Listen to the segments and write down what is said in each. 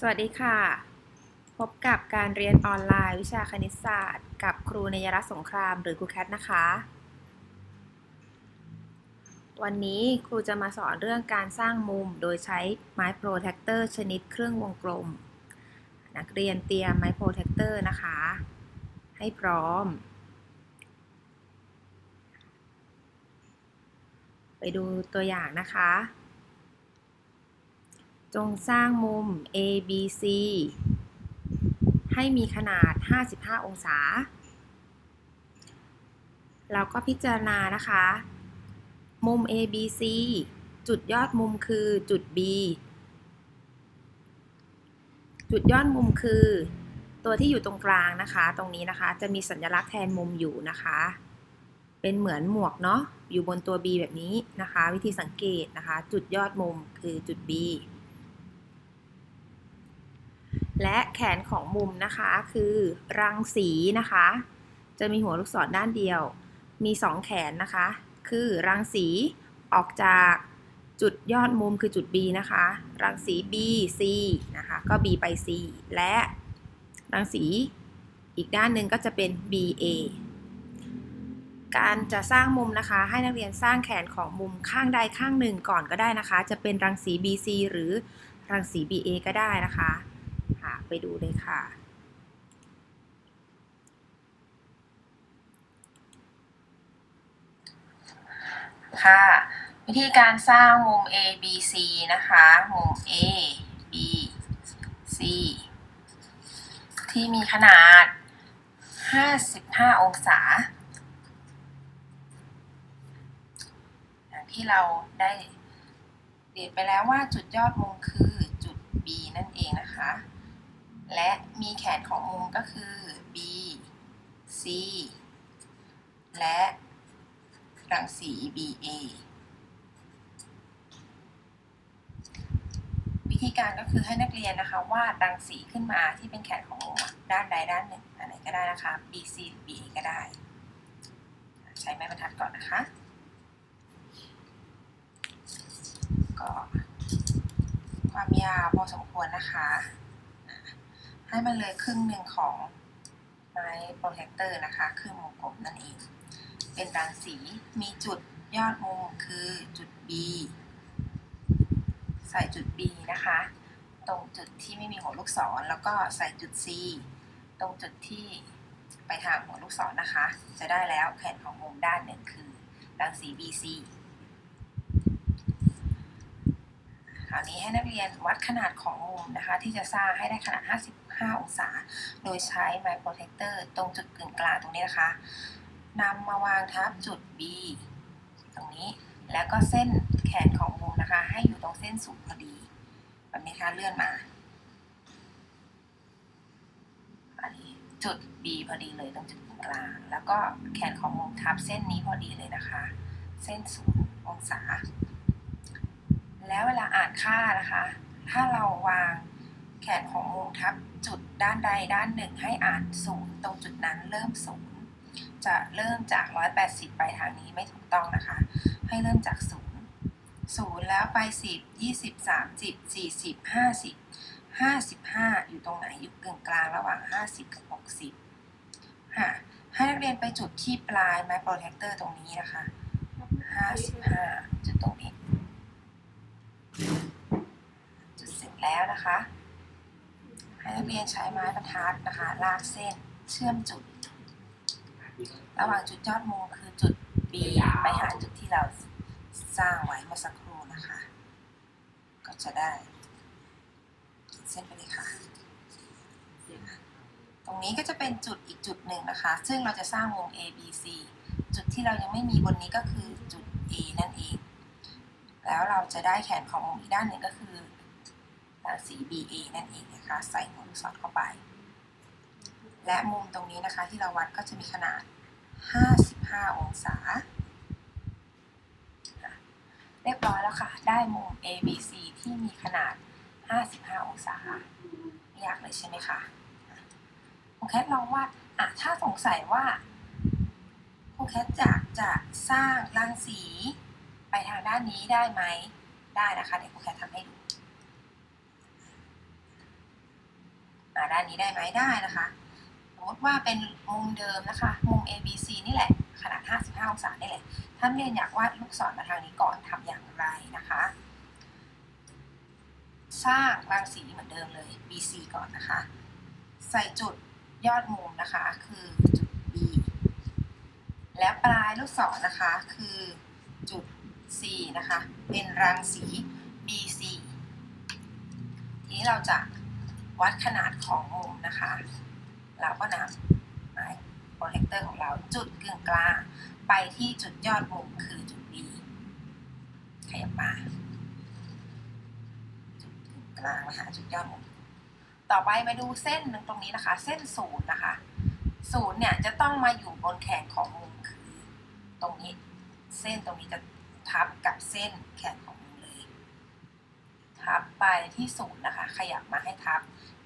สวัสดีค่ะ พบกับการเรียนออนไลน์วิชาคณิตศาสตร์ กับครูนยรัตน์สงครามหรือครูแคทนะคะ วันนี้ครูจะมาสอนเรื่องการสร้างมุมโดยใช้ไม้โปรเทคเตอร์ชนิดเครื่องวงกลม นักเรียนเตรียมไม้โปรเทคเตอร์นะคะ ให้พร้อม ไปดูตัวอย่างนะคะ จงสร้างมุม ABC ให้มีขนาด 55 องศา เราก็พิจารณานะคะ มุม ABC จุดยอดมุมคือจุด B จุดยอดมุมคือ ตัวที่อยู่ตรงกลางนะคะ ตรงนี้นะคะจะมีสัญลักษณ์แทนมุมอยู่นะคะ เป็นเหมือนหมวกเนาะอยู่บนตัว B แบบนี้นะคะ วิธีสังเกตนะคะ จุดยอดมุมคือจุด B และแขนของมุมนะคะคือรังสีนะคะ จะมีหัวลูกศรด้านเดียว มี 2 แขนนะคะ คือรังสีออกจากจุดยอดมุมคือจุด B นะคะ รังสี B C นะคะ ก็ B ไป C และรังสีอีกด้านหนึ่งก็จะเป็น BA การจะสร้างมุมนะคะ ให้นักเรียนสร้างแขนของมุมข้างใดข้างหนึ่งก่อนก็ได้นะคะ จะเป็นรังสี BC หรือรังสี BA ก็ได้นะคะค่ะ ไปดูเลยค่ะ ค่ะ วิธีการสร้างมุม A B C นะคะ มุม A B C ที่มีขนาด 55 องศาอย่างที่เราได้เรียนไปแล้วว่าจุดยอดมุมคือจุด B นั่นเองนะคะ และมีแขนของมุมก็คือ B C และรังสี BA วิธีการก็คือให้นักเรียนนะคะวาดรังสีขึ้นมาที่เป็นแขนของมุมด้านใดด้านหนึ่งอันไหนก็ได้นะคะ BC หรือ BA ก็ได้ ใช้ไม้บรรทัดก่อนนะคะ ก็ความยาวพอสมควรนะคะ ให้มันเลยครึ่งหนึ่งของไม้โปรเทคเตอร์นะคะครึ่งวงกลมนั่นเอง เป็นรังสีมีจุดยอดมุมคือจุด B ใส่จุด B นะคะ ตรงจุดที่ไม่มีหัวลูกศร แล้วก็ใส่จุด C ตรงจุดที่ไปทางหัวลูกศรนะคะ จะได้แล้วแขนของมุมด้านหนึ่งคือรังสี BC คราวนี้ให้นักเรียนวัดขนาดของมุมนะคะ ที่จะสร้างให้ได้ขนาด 55องศา โดยใช้ไมโครเทคเตอร์ตรงจุดกึ่งกลางตรงนี้นะคะนำมาวางทับจุด B ตรงนี้ แล้วก็เส้นแขนของมุมนะคะ ให้อยู่ตรงเส้นศูนย์พอดี แบบนี้ค่ะเลื่อนมาอันนี้จุด B พอดีเลยตรงจุดกลาง แล้วก็แขนของมุมทับเส้นนี้พอดีเลยนะคะ เส้นศูนย์องศา แล้วเวลาอ่านค่านะคะ ถ้าเราวางแขนของมุมทับ จุดด้านใดด้านหนึ่งให้อ่านศูนย์ตรงจุดนั้นเริ่มศูนย์จะเริ่มจาก 180 ไปทางนี้ไม่ถูกต้องนะคะ ให้เริ่มจาก0 0แล้วไป 10 20 30 40 50 55 อยู่ตรงไหนอยู่กึ่งกลางระหว่าง 50 กับ 60ค่ะให้นักเรียนไปจุดที่ปลายไม้โปรเทคเตอร์ตรงนี้นะคะ 55 จุดตรงนี้ จุดเสร็จแล้วนะคะ ให้นักเรียนใช้ไม้บรรทัดนะคะลากเส้นเชื่อมจุด ระหว่างจุดยอดมุมคือจุด B ไปหาจุดที่เราสร้างไว้เมื่อสักครู่นะคะ ก็จะได้เส้นไปเลยค่ะ ตรงนี้ก็จะเป็นจุดอีกจุดหนึ่งนะคะ ซึ่งเราจะสร้างวง A B C จุดที่เรายังไม่มีบนนี้ก็คือจุด A นั่นเอง แล้วเราจะได้แขนของมุมอีกด้านหนึ่งก็คือรัง สี BA นั่นเองนะคะ ใส่หัวลูกศรเข้าไป และมุมตรงนี้นะคะที่เราวัดก็จะมีขนาด 55 องศา เรียบร้อยแล้วค่ะ ได้มุม ABC ที่มีขนาด 55 องศาไม่ยากเลยใช่ไหมคะครูแคทลองวาดอะถ้าสงสัยว่าครูแคทอยากจะสร้างรังสีไปทางด้านนี้ได้ไหม ได้นะคะ เดี๋ยวครูแคททำให้ดู ด้านนี้ได้ไหมได้นะคะสมมติว่าเป็นมุมเดิมนะคะ มุม A B C นี่แหละ ขนาด 55 องศานี่แหละท่านเรียนอยากวาดลูกศรมาทางนี้ก่อนทำอย่างไรนะคะ สร้างรังสีเหมือนเดิมเลย BC ก่อนนะคะ ใส่จุดยอดมุมนะคะ คือจุด B และปลายลูกศรนะคะ คือจุด C นะคะ เป็นรังสี BC ทีนี้เราจะ วัดขนาดของมุมนะคะ เราก็นำไม้โปรเทคเตอร์ของเราจุดกึ่งกลางไปที่จุดยอดมุมคือจุด B ขยับมา จุดกึ่งกลางมาหาจุดยอดมุม ต่อไปมาดูเส้นตรงนี้นะคะ เส้นศูนย์นะคะศูนย์เนี่ยจะต้องมาอยู่บนแขนของมุมคือตรงนี้ เส้นตรงนี้จะทับกับเส้นแขนของ ทับไปที่ศูนย์นะคะ ขยับมาให้ทับ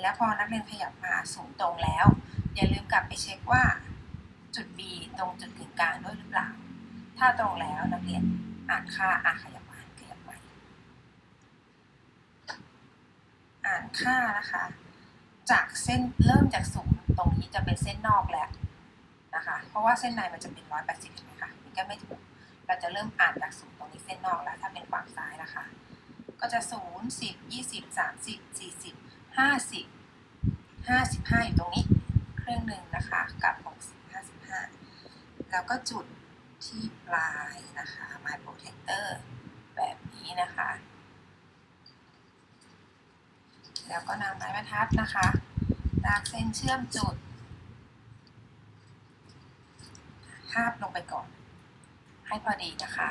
แล้วพอนักเรียนขยับมาศูนย์ตรงแล้ว อย่าลืมกลับไปเช็คว่าจุด B ตรงจุดกึ่งกลางด้วยหรือเปล่า ถ้าตรงแล้วนักเรียนอ่านค่าอะขยับมาขยับไปอ่านค่านะคะ จากเส้นเริ่มจากศูนย์ตรงนี้จะเป็นเส้นนอกแล้วนะคะ เพราะว่าเส้นในมันจะเป็นร้อยแปดสิบใช่ไหมคะนี่ก็ไม่ถูก เราจะเริ่มอ่านจากศูนย์ตรงนี้เส้นนอกแล้ว ถ้าเป็นฝั่งซ้ายนะคะ ก็จะศูนย์สิบยี่สิบสามสิบสี่สิบห้าสิบห้าสิบห้าอยู่ตรงนี้ ครึ่งหนึ่งนะคะกับหกสิบห้าสิบห้าแล้วก็จุดที่ปลายนะคะไม้โปรเทคเตอร์แบบนี้นะคะ แล้วก็นำไม้บรรทัดนะคะลากเส้นเชื่อมจุดทาบลงไปก่อน ให้พอดีนะคะ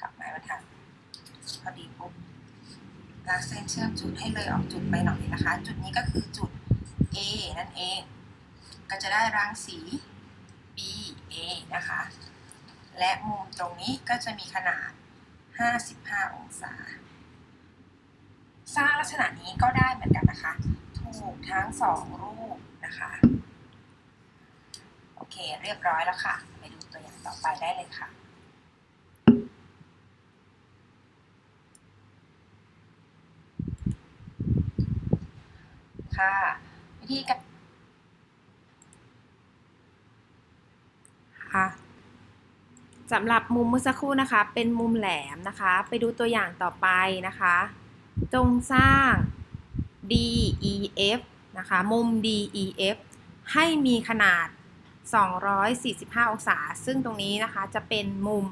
กับไม้บรรทัด อดีปุ๊บลากเส้นเชื่อมจุดให้เลยออกจุดไปหน่อยนะคะ จุดนี้ก็คือจุด A นั่นเอง ก็จะได้รังสี B A นะคะ และมุมตรงนี้ก็จะมีขนาด 55 องศา สร้างลักษณะนี้ก็ได้เหมือนกันนะคะ ถูกทั้งสองรูปนะคะ โอเค เรียบร้อยแล้วค่ะ ไปดูตัวอย่างต่อไปได้เลยค่ะ ค่ะ วิธีการค่ะสำหรับมุมเมื่อสักครู่นะคะ เป็นมุมแหลมนะคะ ไปดูตัวอย่างต่อไปนะคะ จงสร้าง DEF นะคะ มุม DEF ให้มีขนาด 245 องศา ซึ่งตรงนี้นะคะจะเป็นมุม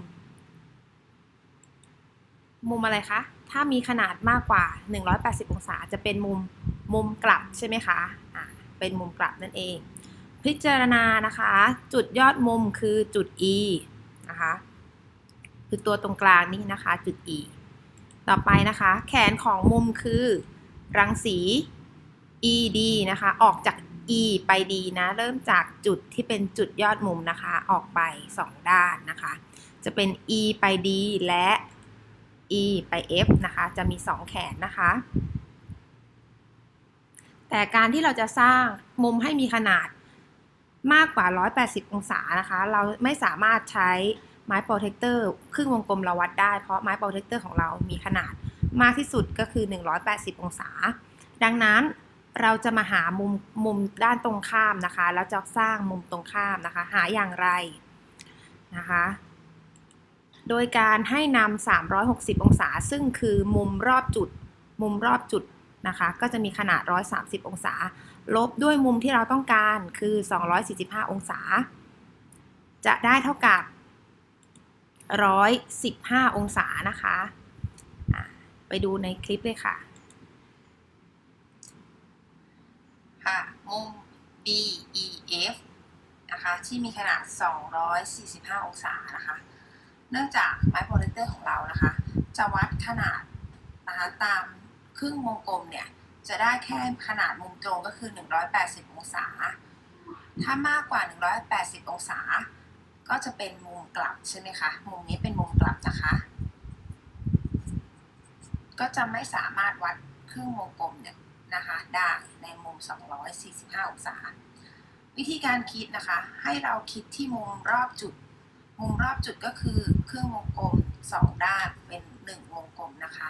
มุมอะไรคะ ถ้ามีขนาดมากกว่า 180 องศาจะเป็นมุมมุมกลับใช่ไหมคะอ่าเป็นมุมกลับนั่นเอง พิจารณานะคะ จุดยอดมุมคือจุด E นะคะคือตัวตรงกลางนี่นะคะจุด E ต่อไปนะคะ แขนของมุมคือรังสี ED นะคะ ออกจาก E ไป D นะ เริ่มจากจุดที่เป็นจุดยอดมุมนะคะ ออกไป 2 ด้านนะคะ จะเป็น E ไป D และ E ไป F นะคะ จะมี 2 แขนนะคะ แต่การที่เราจะสร้างมุมให้มีขนาดมากกว่า 180 องศานะคะ เราไม่สามารถใช้ไม้โปรเทคเตอร์ครึ่งวงกลมเราวัดได้ เพราะไม้โปรเทคเตอร์ของเรามีขนาดมากที่สุดก็คือ 180 องศา ดังนั้นเราจะมาหามุมมุมด้านตรงข้ามนะคะ แล้วจะสร้างมุมตรงข้ามนะคะ หาอย่างไรนะคะ โดยการให้นำ 360 องศา ซึ่งคือมุมรอบจุด มุมรอบจุดนะคะ ก็จะมีขนาด 130 องศา ลบด้วยมุมที่เราต้องการคือ 245 องศา จะได้เท่ากับ 115 องศานะคะะไปดูในคลิปเลยค่ะ ค่ะ มุม BEF นะคะ ที่มีขนาด 245 องศานะคะ เนื่องจากไม้โปรเจคเตอร์ของเรานะคะ จะวัดขนาดนะคะตามครึ่งวงกลมเนี่ยจะได้แค่ขนาดมุมตรงก็คือ 180 องศา ถ้ามากกว่า 180 องศา ก็จะเป็นมุมกลับใช่ไหมคะ มุมนี้เป็นมุมกลับนะคะ ก็จะไม่สามารถวัดครึ่งวงกลมเนี่ยนะคะได้ในมุม 245 องศา วิธีการคิดนะคะ ให้เราคิดที่มุมรอบจุด มุมรอบจุดก็คือครึ่งวงกลม 2 ด้านเป็น 1 วงกลมนะคะ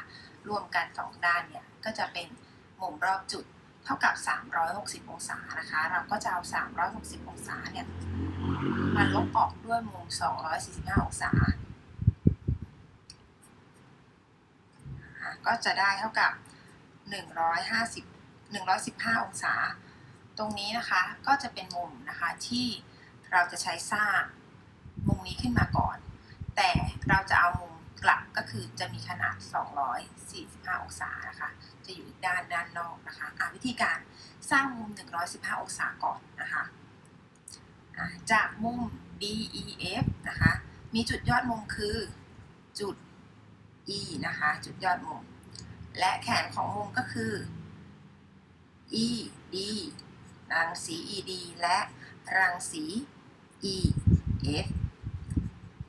รวมกัน 2 ด้านเนี่ยก็จะเป็นมุมรอบจุดเท่ากับ 360 องศานะคะ เราก็จะเอา 360 องศาเนี่ยมาลบออกด้วยมุม 245 องศาอะก็จะได้เท่ากับ 150 115 องศา ตรงนี้นะคะก็จะเป็นมุมนะคะที่เราจะใช้สร้าง มุมนี้ขึ้นมาก่อน แต่เราจะเอามุมกลับก็คือจะมีขนาด 245 องศานะคะ จะอยู่อีกด้านด้านนอกนะคะะวิธีการสร้างมุม 115 องศาก่อนนะคะะจากมุม DEF นะคะ มีจุดยอดมุมคือจุด E นะคะ จุดยอดมุม และแขนของมุมก็คือ ED รังสี ED และรังสี EF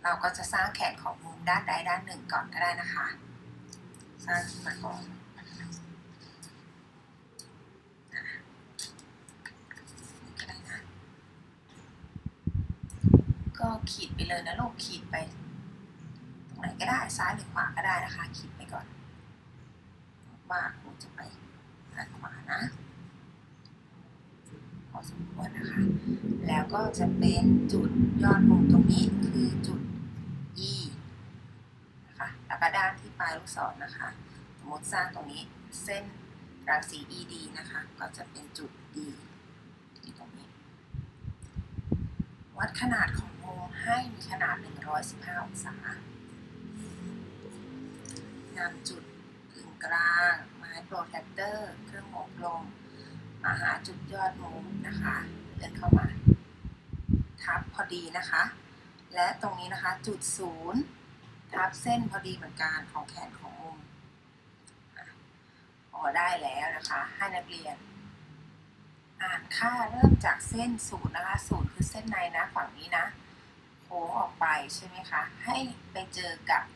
เราก็จะสร้างแขนของมุมด้านใดด้านหนึ่งก่อนก็ได้นะคะ สร้างขึ้นมาก่อนก็ขีดไปเลยนะลูกขีดไป ตรงไหนก็ได้ซ้ายหรือขวาก็ได้นะคะ ขีดไปก่อน ว่าครูจะไปด้านขวานะพอสมควรนะคะ แล้วก็จะเป็นจุดยอดมุมตรงนี้คือจุด แล้วก็ด้านที่ปลายลูกศรนะคะ สมมติสร้างตรงนี้เส้นรังสี ED นะคะ ก็จะเป็นจุด D ที่ตรงนี้ วัดขนาดของมุมให้มีขนาด 115 องศานำจุดกึ่งกลาง ไม้โปรแทคเตอร์ เครื่องหมกลมมาหาจุดยอดมุมนะคะ เดินเข้ามา ทับพอดีนะคะ และตรงนี้นะคะจุดศูนย์ ทับเส้นพอดีเหมือนกันของแขนของมุมอะพอได้แล้วนะคะ ให้นักเรียน อ่านค่าเริ่มจากเส้นศูนย์นะคะศูนย์คือเส้นในนะฝั่งนี้นะโค้งออกไปใช่ไหมคะ ให้ไปเจอกับ 115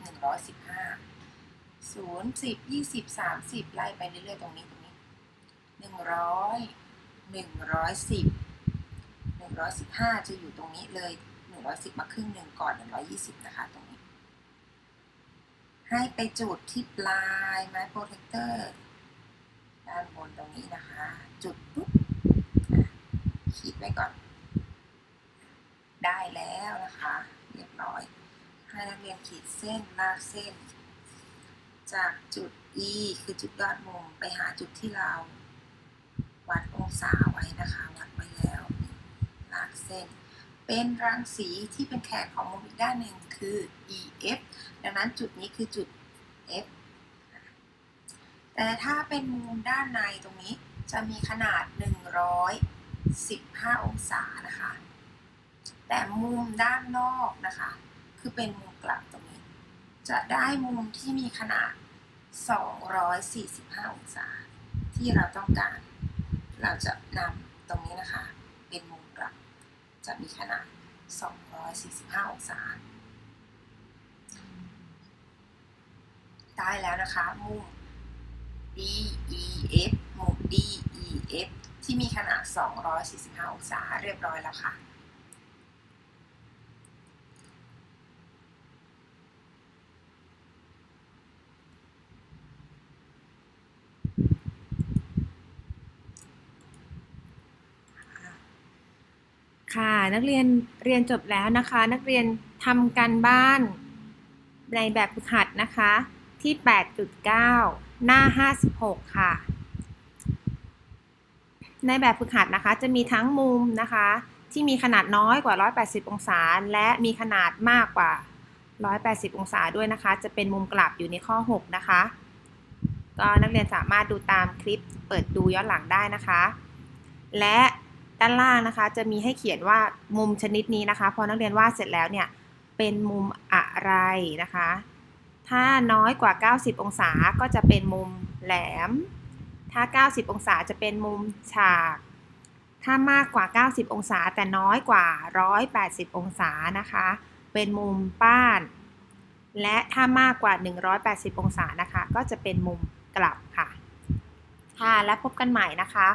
0 10 20 30 ไล่ไปเรื่อยๆ ตรงนี้ตรงนี้ 100 110 115 จะอยู่ตรงนี้เลย 110 มาครึ่งหนึ่งก่อน 120 นะคะ ตรงนี้ ให้ไปจุดที่ปลายไม้โปรเทคเตอร์ด้านบนตรงนี้นะคะ จุดปุ๊บขีดไว้ก่อน ได้แล้วนะคะ เรียบร้อย ให้นักเรียนขีดเส้นลากเส้น จากจุด E คือจุดยอดมุมไปหาจุดที่เรา วัดองศาไว้นะคะ วัดไว้แล้วลากเส้น เป็นรังสีที่เป็นแขนของมุมอีกด้านหนึ่งคือ EF ดังนั้นจุดนี้คือจุด F แต่ถ้าเป็นมุมด้านในตรงนี้จะมีขนาด 115 องศานะคะ แต่มุมด้านนอกนะคะ คือเป็นมุมกลับตรงนี้ จะได้มุมที่มีขนาด 245 องศา ที่เราต้องการ เราจะนำตรงนี้นะคะ จะมีขนาด 245 องศา ได้แล้วนะคะมุม DEF มุม DEF ที่มีขนาด 245 องศาเรียบร้อยแล้วค่ะ ค่ะนักเรียนเรียนจบแล้วนะคะ นักเรียนทำการบ้านในแบบฝึกหัดนะคะที่ 8.9 หน้า 56 ค่ะ ในแบบฝึกหัดนะคะจะมีทั้งมุมนะคะ ที่มีขนาดน้อยกว่า 180 องศา และมีขนาดมากกว่า 180 องศาด้วยนะคะ จะเป็นมุมกลับอยู่ในข้อ 6 นะคะ ก็นักเรียนสามารถดูตามคลิปเปิดดูย้อนหลังได้นะคะ และ ด้านล่างนะคะ จะมีให้เขียนว่ามุมชนิดนี้นะคะ พอนักเรียนวาดเสร็จแล้วเนี่ย เป็นมุมอะไรนะคะ ถ้าน้อยกว่า 90 องศาก็จะเป็นมุมแหลม ถ้า 90 องศาจะเป็นมุมฉาก ถ้ามากกว่า 90 องศาแต่น้อยกว่า 180 องศานะคะ เป็นมุมป้าน และถ้ามากกว่า 180 องศานะคะ ก็จะเป็นมุมกลับค่ะ ค่ะ และพบกันใหม่นะคะ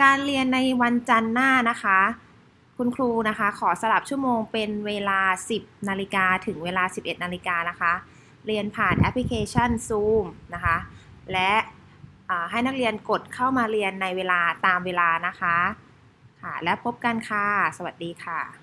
การเรียนในวันจันทร์หน้านะคะ คุณครูนะคะ ขอสลับชั่วโมงเป็นเวลา 10 นาฬิกาถึงเวลา 11 นาฬิกานะคะ เรียนผ่านแอปพลิเคชัน Zoom นะคะ และให้นักเรียนกดเข้ามาเรียนในเวลาตามเวลานะคะ ค่ะ และพบกันค่ะ สวัสดีค่ะ